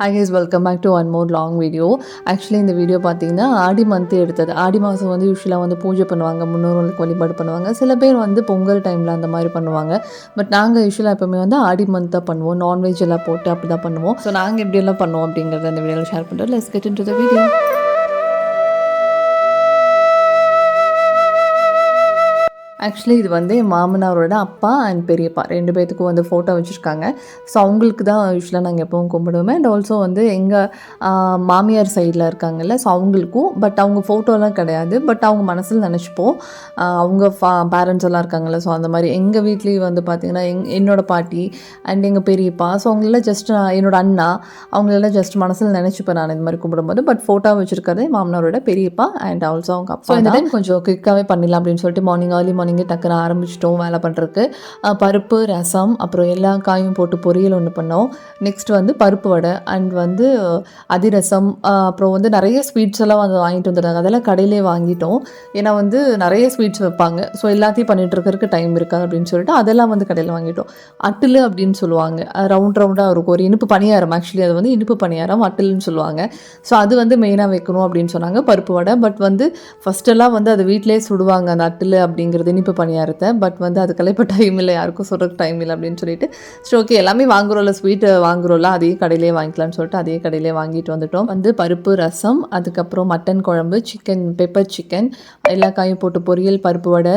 Hi guys welcome back to one more long video actually இந்த video பார்த்தீங்கன்னா Aadi month எடுத்தது. ஆடி மாதம் வந்து யூஸ்வலாக வந்து பூஜை பண்ணுவாங்க முன்னோர்களுக்கு வழிபாடு பண்ணுவாங்க. சில பேர் வந்து பொங்கல் டைமில் அந்த மாதிரி பண்ணுவாங்க. பட் நாங்கள் யூஸ்வலாக எப்போவுமே வந்து ஆடி மந்த் தான் பண்ணுவோம். நான்வெஜ் எல்லாம் போட்டு அப்படி தான் பண்ணுவோம் ஸோ நாங்கள் எப்படியெல்லாம் பண்ணுவோம் அப்படிங்கிறத இந்த வீடியோவில் ஷேர் பண்ணுறோம் let's get into the video actually இது வந்து மாமனாரோட அப்பா அண்ட் பெரியப்பா. ரெண்டு பேர்த்துக்கும் வந்து ஃபோட்டோ வச்சுருக்காங்க. ஸோ அவங்களுக்கு தான் யூஸ்வலாக நாங்கள் எப்பவும் கும்பிடுவோமே. அண்ட் ஆல்சோ வந்து எங்கள் மாமியார் சைடில் இருக்காங்கல்ல ஸோ அவங்களுக்கும். பட் அவங்க ஃபோட்டோலாம் கிடையாது. பட் அவங்க மனசில் நினச்சிப்போம். அவங்க ஃபா பேரண்ட்ஸ் எல்லாம் இருக்காங்கல்ல ஸோ அந்த மாதிரி. எங்கள் வீட்லேயும் வந்து பார்த்திங்கன்னா எங் என்னோட பாட்டி அண்ட் எங்கள் பெரியப்பா. ஸோ அவங்களெல்லாம் ஜஸ்ட் என்னோட அண்ணா. அவங்களெல்லாம் ஜஸ்ட் மனசில் நினச்சிப்பேன் நான் இந்த மாதிரி கும்பிடும்போது. பட் ஃபோட்டோ வச்சுருக்கிறது மாமனாரோட பெரியப்பா அண்ட் ஆல்சோ அவங்க அப்பா இந்த டைம் கொஞ்சம் குயிக்காகவே பண்ணிடலாம் அப்படின்னு சொல்லிட்டு மார்னிங் ஏர்லி மார்னிங்கே டக்குன்னு ஆரம்பிச்சிட்டோம் வேலை பண்ணுறதுக்கு பருப்பு ரசம் அப்புறம் எல்லா காயும் போட்டு பொரியல் ஒன்று பண்ணோம். நெக்ஸ்ட் வந்து பருப்பு வடை அண்ட் வந்து அதிரசம். அப்புறம் வந்து நிறைய ஸ்வீட்ஸ் எல்லாம் வந்து வாங்கிட்டு வந்துட்டாங்க. அதெல்லாம் கடையிலே வாங்கிட்டோம். ஏன்னா வந்து நிறைய ஸ்வீட்ஸ் வைப்பாங்க. ஸோ எல்லாத்தையும் பண்ணிட்டு இருக்கிறதுக்கு டைம் இருக்காது அப்படின்னு சொல்லிட்டு அதெல்லாம் வந்து கடையில் வாங்கிட்டோம். அட்டில் அப்படின்னு சொல்லுவாங்க. ரவுண்ட் ரவுண்டாக இருக்கும். ஒரு இனிப்பு பணியாரம். ஆக்சுவலி அது வந்து இனிப்பு பணியாரம் அட்டில்னு சொல்லுவாங்க. ஸோ அது வந்து மெயினாக வைக்கணும் அப்படின்னு சொன்னாங்க பருப்பு வடை. பட் வந்து ஃபஸ்ட்டெல்லாம் வந்து அது வீட்டிலே சுடுவாங்க அந்த அட்டில் அப்படிங்கிறது. இனிப்பு பணியாரத்தை பட் வந்து அதுக்கெல்லாம் இப்போ டைம் இல்லை. யாருக்கும் சொல்கிறதுக்கு டைம் இல்லை அப்படின்னு சொல்லிட்டு சரி ஓகே எல்லாமே வாங்குறோம்ல ஸ்வீட்டு வாங்குறோம்ல அதையும் கடையிலே வாங்கிக்கலாம்னு சொல்லிட்டு அதே கடையிலே வாங்கிட்டு வந்துட்டோம். வந்து பருப்பு ரசம் அதுக்கப்புறம் மட்டன் குழம்பு சிக்கன் பெப்பர் சிக்கன் எல்லா காயும் போட்டு பொரியல் பருப்பு வடை.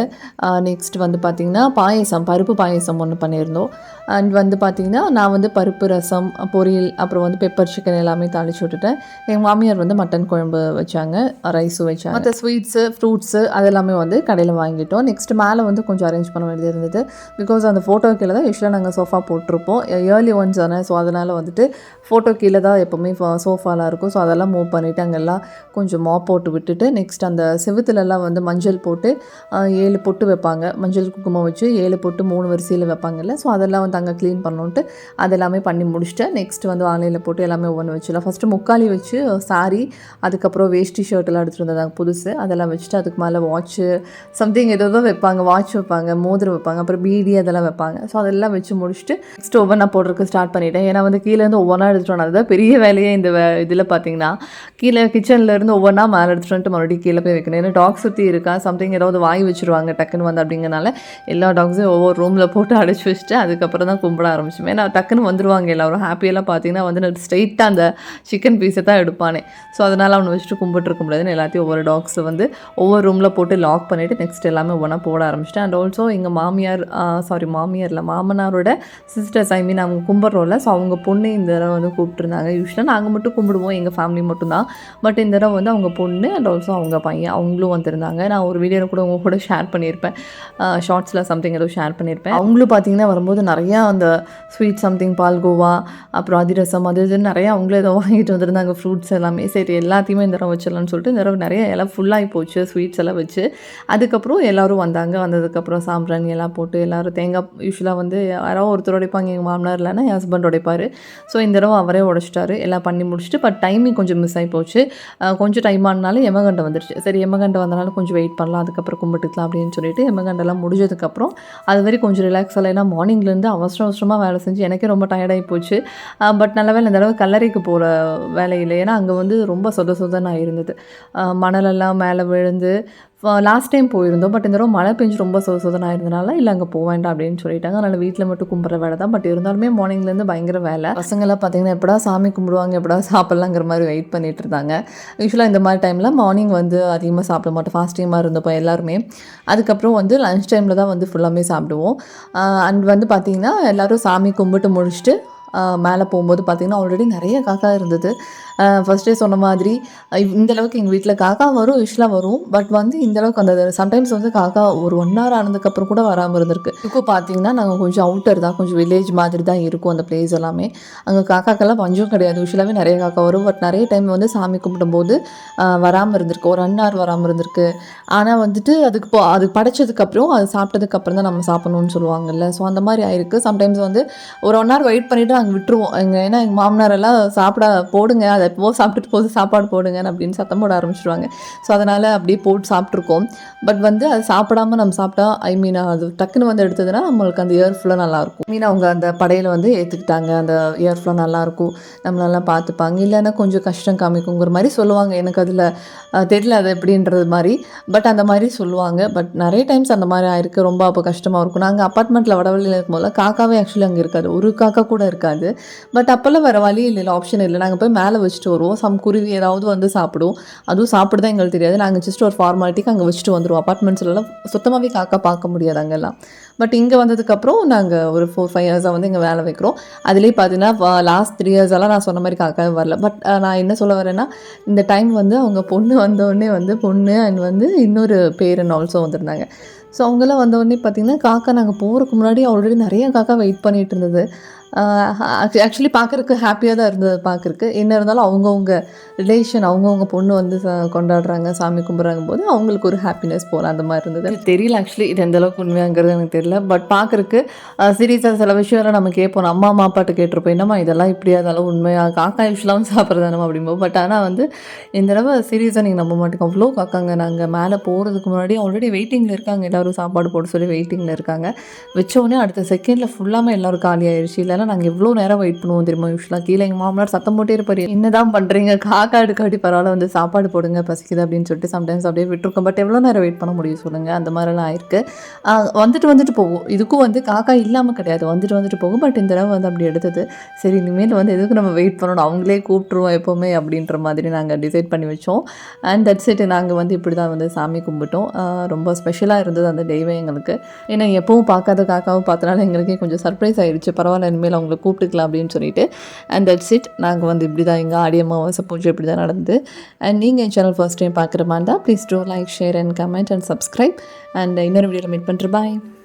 நெக்ஸ்ட் வந்து பார்த்திங்கன்னா பாயசம் பருப்பு பாயசம் ஒன்று பண்ணியிருந்தோம். அண்ட் வந்து பார்த்திங்கன்னா நான் வந்து பருப்பு ரசம் பொரியல் அப்புறம் வந்து பெப்பர் சிக்கன் எல்லாமே தாளிச்சு விட்டுட்டேன். எங்கள் மாமியார் வந்து மட்டன் குழம்பு வச்சாங்க ரைஸும் வச்சாங்க. மற்ற ஸ்வீட்ஸு ஃப்ரூட்ஸு அதெல்லாமே வந்து கடையில் வாங்கிட்டோம். நெக்ஸ்ட் மேலே வந்து கொஞ்சம் அரேஞ்ச் பண்ண வேண்டியது இருந்தது. பிகாஸ் அந்த ஃபோட்டோ கீழே தான் யூஸ்வலாக நாங்கள் சோஃபா போட்டிருப்போம். ஏர்லி ஒன்ஸ் தானே ஸோ அதனால் வந்துட்டு ஃபோட்டோ கீழே தான் எப்போவுமே சோஃபாலாம் இருக்கும். ஸோ அதெல்லாம் மூவ் பண்ணிவிட்டு அங்கெல்லாம் கொஞ்சம் மாப் போட்டு விட்டுட்டு நெக்ஸ்ட் அந்த செவுத்துலலாம் வந்து மஞ்சள் போட்டு ஏழு பொட்டு வைப்பாங்க. மஞ்சள் குங்குமம் வச்சு ஏழு பொட்டு மூணு வரிசையில் வைப்பாங்கல்ல. ஸோ அதெல்லாம் வந்து அங்கே க்ளீன் பண்ணோன்ட்டு அதெல்லாமே பண்ணி முடிச்சுட்டு நெக்ஸ்ட் வந்து ஆலையில் போட்டு எல்லாமே ஒவ்வொன்று வச்சுலாம் ஃபஸ்ட்டு முக்காலி வச்சு சாரி அதுக்கப்புறம் வேஷ்டி ஷர்ட் எல்லாம் எடுத்துகிட்டு வந்தாங்க புதுசு. அதெல்லாம் வச்சுட்டு அதுக்கு மேலே வாட்ச்சு சம்திங் ஏதோ ஏதோ வைப்பாங்க வாட்ச் வைப்பாங்க மோதிரம் வைப்பாங்க அப்புறம் பீடி அதெல்லாம் வைப்பாங்க. ஸோ அதெல்லாம் வச்சு முடிச்சுட்டு நெக்ஸ்ட் ஒவ்வொன்றா போடுறதுக்கு ஸ்டார்ட் பண்ணிட்டேன். ஏன்னா வந்து கீழேருந்து ஒவ்வொன்றா எடுத்துகிட்டு வரணும். அதுதான் பெரிய வேலையே இந்த இதில் பார்த்தீங்கன்னா கீழே கிச்சன்லேருந்து ஒவ்வொன்றா மேலே எடுத்துகிட்டு வந்துட்டு மறுபடியும் கீழே போய் வைக்கணும். ஏன்னா டாக்ஸ் சுற்றி இருக்கா சம்திங் ஏதாவது வாங்கி வச்சுருவாங்க டக்குன்னு வந்து அப்படிங்கனால எல்லா டாக்ஸையும் ஒவ்வொரு ரூமில் போட்டு அடைச்சி வச்சுட்டு அதுக்கப்புறம் தான் கும்பிட ஆரம்பிச்சோம். ஏன்னா டக்குன்னு வந்துடுவாங்க எல்லாரும். ஹாப்பியெல்லாம் பார்த்தீங்கன்னா வந்து ஸ்ட்ரைட்டாக அந்த சிக்கன் பீஸை தான் எடுப்பானே. ஸோ அதனால் அவனை வச்சுட்டு கும்பிட்டு இருக்க முடியாதுன்னு எல்லாத்தையும் ஒவ்வொரு டாக்ஸை வந்து ஒவ்வொரு ரூமில் போட்டு லாக் பண்ணிவிட்டு நெக்ஸ்ட் எல்லாமே ஒவ்வொன்றா போட ஆரம்பிச்சிட்டேன். அண்ட் ஆல்சோ எங்கள் மாமியார் சாரி மாமியாரில் மாமனாரோட சிஸ்டர்ஸ் ஐ மீன் அவங்க கும்பிட்றோம்ல ஸோ அவங்க பொண்ணு இந்த தடவை வந்து கூப்பிட்டுருந்தாங்க. யூஸ்வலாக நாங்கள் மட்டும் கும்பிடுவோம் எங்கள் ஃபேமிலி மட்டும்தான். பட் இந்த தடவை வந்து அவங்க பொண்ணு அண்ட் ஆல்சோ அவங்க பையன் அவங்களும் வந்திருந்தாங்க. நான் ஒரு வீடியோவில் கூட உங்க கூட ஷேர் பண்ணியிருப்பேன். ஷார்ட்ஸில் சம்திங் ஏதோ ஷேர் பண்ணியிருப்பேன். அவங்களும் பார்த்தீங்கன்னா வரும்போது நிறையா அந்த ஸ்வீட் சம்திங் பால்கோவா அப்புறம் அதிரசம் அது இதுன்னு நிறையா அவங்களே ஏதோ வாங்கிட்டு வந்திருந்தாங்க. ஃப்ரூட்ஸ் எல்லாமே சரி எல்லாத்தையுமே இந்த தடவை வச்சிடலாம்னு சொல்லிட்டு இந்த தடவை நிறைய எல்லாம் ஃபுல்லாகி போச்சு ஸ்வீட்ஸ் எல்லாம் வச்சு. அதுக்கப்புறம் எல்லோரும் வந்தாங்க. வந்ததுக்கப்புறம் சாம்பிராணி எல்லாம் போட்டு எல்லாரும் தேங்காய் யூஸ்வலாக வந்து யாரோ ஒருத்தர் உடைப்பாங்க. எங்கள் மாமனார் இல்லைன்னா என் ஹஸ்பண்ட் உடைப்பார். ஸோ இந்த தடவை அவரே உடைச்சிட்டாரு. எல்லாம் பண்ணி முடிச்சுட்டு பட் டைமிங் கொஞ்சம் மிஸ் ஆகி போச்சு. கொஞ்சம் டைம் ஆனாலும் எமகண்டை வந்துடுச்சு சரி எமகண்டை வந்தனாலும் கொஞ்சம் வெயிட் பண்ணலாம். அதுக்கப்புறம் கும்பிட்டுக்கலாம் அப்படின்னு சொல்லிட்டு எமகண்டெல்லாம் முடிஞ்சதுக்கப்புறம் அது வரை கொஞ்சம் ரிலாக்ஸ் ஆகலை ஏன்னா மார்னிங்லேருந்து அவசரம் அவசரமாக வேலை செஞ்சு எனக்கே ரொம்ப டயர்டாகி போச்சு. பட் நல்ல வேலை இந்த தடவை கல்லறைக்கு போகிற வேலையில் ஏன்னா அங்கே வந்து ரொம்ப சொத சொதன்னு இருந்தது மணலெல்லாம் மேலே விழுந்து லாஸ்ட் டைம் போயிருந்தோம் பட் இந்த தடவை மழை பெஞ்சு ரொம்ப சொத இருந்தனால இல்லை அங்கே போக வேண்டாம் அப்படின்னு சொல்லிட்டாங்க. அதனால் வீட்டில் மட்டும் கும்பிட்ற வேலை தான். பட் இருந்தாலுமே மார்னிங்லேருந்து பயங்கர வேலை. பசங்களாம் பார்த்தீங்கன்னா எப்படா சாமி கும்பிடுவாங்க எப்படா சாப்பிட்லாங்கிற மாதிரி வெயிட் பண்ணிட்டு இருந்தாங்க. யூஸ்வலாக இந்த மாதிரி டைமில் மார்னிங் வந்து அதிகமாக சாப்பிட மாட்டோம். ஃபாஸ்டிங்காக இருந்தப்போ எல்லாருமே. அதுக்கப்புறம் வந்து லஞ்ச் டைமில் தான் வந்து ஃபுல்லாமே சாப்பிடுவோம். அண்ட் வந்து பார்த்திங்கன்னா எல்லோரும் சாமி கும்பிட்டு முடிச்சுட்டு மேலே போகும்போது பார்த்திங்கன்னா ஆல்ரெடி நிறைய காக்கா இருந்தது. ஃபஸ்ட்டே சொன்ன மாதிரி இந்தளவுக்கு எங்கள் வீட்டில் காக்கா வரும் யூஸ்வலாக வரும் பட் வந்து இந்தளவுக்கு அந்த சம்டைம்ஸ் வந்து காக்கா ஒரு ஒன் ஹவர் ஆனதுக்கப்புறம் கூட வராமல் இருந்திருக்கு. இப்போ பார்த்தீங்கன்னா நாங்கள் கொஞ்சம் அவுட்டர் தான் கொஞ்சம் வில்லேஜ் மாதிரி தான் இருக்கும் அந்த பிளேஸ் எல்லாமே. அங்கே காக்காக்கெல்லாம் பஞ்சம் கிடையாது. யூஸ்வலாகவே நிறைய காக்கா வரும் பட் நிறைய டைம் வந்து சாமி கும்பிடும்போது வராமல் இருந்திருக்கு. ஒரு ஒன் ஹவர் வராமல் இருந்திருக்கு. ஆனால் வந்துட்டு அதுக்கு போ அது படைச்சதுக்கப்புறம் அது சாப்பிட்டதுக்கப்புறம் தான் நம்ம சாப்பிடணும்னு சொல்லுவாங்கல்ல. ஸோ அந்த மாதிரி ஆயிருக்கு. சம்டைம்ஸ் வந்து ஒரு ஒன் ஹவர் வெயிட் பண்ணிவிட்டு நாங்கள் விட்டுருவோம். எங்கள் ஏன்னா எங்கள் மாமனார் எல்லாம் சாப்பிட போடுங்க அதை போ சாப்பிட்டுட்டு போது சாப்பாடு போடுங்க அப்படின்னு சத்தம் போட ஆரம்பிச்சிடுவாங்க ஸோ அதனால் அப்படியே போட்டு சாப்பிட்ருக்கோம் பட் வந்து அது சாப்பிடாம நம்ம சாப்பிட்டா ஐ மீன் அது டக்குன்னு வந்து எடுத்ததுன்னா நம்மளுக்கு அந்த இயர் ஃபுல்லாக நல்லாயிருக்கும். மீன் அவங்க அந்த படையில் வந்து ஏற்றுக்கிட்டாங்க அந்த இயர் ஃபுல்லாக நல்லாயிருக்கும். நம்மளெல்லாம் பார்த்துப்பாங்க. இல்லைன்னா கொஞ்சம் கஷ்டம் காமிக்குங்கிற மாதிரி சொல்லுவாங்க. எனக்கு அதில் தெரியல அது எப்படின்றது மாதிரி. பட் அந்த மாதிரி சொல்லுவாங்க. பட் நிறைய டைம்ஸ் அந்த மாதிரி ஆயிருக்கு. ரொம்ப அப்போ கஷ்டமாக இருக்கும். நாங்கள் அப்பார்ட்மெண்ட்டில் வடவழியில் இருக்கும்போது காக்காவே ஆக்சுவலி அங்கே இருக்காது. ஒரு காக்கா கூட இருக்காது. பட் அப்போல்லாம் வேறு வழி இல்லை ஆப்ஷன் இல்லை. நாங்கள் போய் மேலே வச்சுட்டு வருவோம். சம் குருவி ஏதாவது வந்து சாப்பிடும் அதுவும் சாப்பிடுதான் எங்களுக்கு தெரியாது. நாங்கள் ஜஸ்ட் ஒரு ஃபார்மாலிட்டிக்கு அங்கே வச்சுட்டு வந்துடுவோம் அப்பார்ட்மெண்ட்ஸ்லாம் சுத்தமாகவே காக்கா பார்க்க முடியாது அங்கெல்லாம். பட் இங்கே வந்ததுக்கப்புறம் நாங்கள் ஒரு ஃபோர் ஃபைவ் இயர்ஸாக வந்து இங்கே வேலை வைக்கிறோம். அதுலேயே பார்த்தீங்கன்னா லாஸ்ட் த்ரீ இயர்ஸெல்லாம் நான் சொன்ன மாதிரி காக்காவே வரல. பட் நான் என்ன சொல்ல வரேன்னா இந்த டைம் வந்து அவங்க பொண்ணு வந்தோடனே வந்து பொண்ணு அண்ட் வந்து இன்னொரு பேரன் ஆல்சோ வந்திருந்தாங்க. ஸோ அவங்கெல்லாம் வந்தோடனே பார்த்தீங்கன்னா காக்கா நாங்கள் போகிறதுக்கு முன்னாடி ஆல்ரெடி நிறைய காக்கா வெயிட் பண்ணிகிட்டு இருந்தது. ஆக்சுவலி பார்க்குறக்கு ஹாப்பியாக தான் இருந்தது பார்க்குறக்கு என்ன இருந்தாலும் அவங்கவுங்க ரிலேஷன் அவங்கவுங்க பொண்ணு வந்து ச- கொண்டாடுறாங்க சாமி கும்பிட்றாங்க போது அவங்களுக்கு ஒரு ஹாப்பினஸ் போல அந்த மாதிரி இருந்தது. தெரியல ஆக்சுவலி இது எந்தளவுக்கு உண்மையாங்கிறது எனக்கு தெரியல. பட் பார்க்குறக்கு சீரியஸாக சில விஷயம்லாம் நம்ம கேட்போம். நம்ம அம்மா அப்பாட்ட கேட்டிருப்போம். என்னம்மா இதெல்லாம் இப்படியா இருந்தாலும் உண்மையாக காக்கா யூஸ்வலாகவும் சாப்பிட்றதானமா அப்படிம்போது பட் ஆனால் வந்து இந்த தடவை சீரியஸாக நீங்கள் நம்ப மாட்டேங்க அவ்வளோ காக்காங்க. நாங்கள் மேலே போகிறதுக்கு முன்னாடி ஆல்ரெடி வெயிட்டிங்கில் இருக்காங்க. எல்லோரும் சாப்பாடு போட சொல்லி வெயிட்டிங்கில் இருக்காங்க. வச்சோடனே அடுத்த செகண்டில் ஃபுல்லாமே எல்லோரும் காலி ஆயிடுச்சு இல்லைனா நாங்கள் எவ்வளோ நேரம் வெயிட் பண்ணுவோம் தெரியுமா? யூஸ்வலாக கீழே எங்கள் மாமனார் சத்தம் போட்டே இருப்பார். என்னதான் பண்ணுறீங்க காக்கா எடுக்காட்டி பரவாயில்ல. வந்து சாப்பாடு போடுங்க. பசிக்குது அப்படின்னு சொல்லிட்டு சம்டைம்ஸ் அப்படியே விட்டுருக்கோம். பட் எவ்வளோ நேரம் வெயிட் பண்ண முடியும் சொல்லுங்கள் அந்த மாதிரிலாம் ஆயிருக்கு. வந்துட்டு வந்துட்டு போகும் இதுக்கும் வந்து காக்கா இல்லாமல் கிடையாது. வந்துட்டு வந்துட்டு போகும். பட் இந்த தடவை வந்து அப்படி எடுத்தது. சரி இனிமேல் வந்து எதுக்கு நம்ம வெயிட் பண்ணணும்? அவங்களே கூப்பிட்ருவோம் எப்போவுமே அப்படின்ற மாதிரி நாங்கள் டிசைட் பண்ணி வச்சோம். அண்ட் தட்ஸ் இட் நாங்கள் வந்து இப்படி தான் வந்து சாமி கும்பிட்டோம். ரொம்ப ஸ்பெஷலாக இருந்தது அந்த தெய்வம் எங்களுக்கு. ஏன்னா எப்பவும் பார்க்காத காக்காவும் பார்த்தனால எங்களுக்கே கொஞ்சம் சர்ப்ரைஸ் ஆகிடுச்சு பரவாயில்ல இனிமேல் அவங்கள கூப்பிட்டுக்கலாம் அப்படின்னு சொல்லிட்டு. அண்ட் தட்ஸ் இட் நாங்கள் வந்து இப்படி தான் எங்கள் ஆடி அமாவாசை பூஜை இப்படி தான் நடந்தது. அண்ட் நீங்கள் என் சேனல் ஃபர்ஸ்ட் டைம் பார்க்குற மாதிரி இருந்தால் please do like share and comment and subscribe and இன்னொரு வீடியோவில் மீட் பண்ணுறேன் பாய்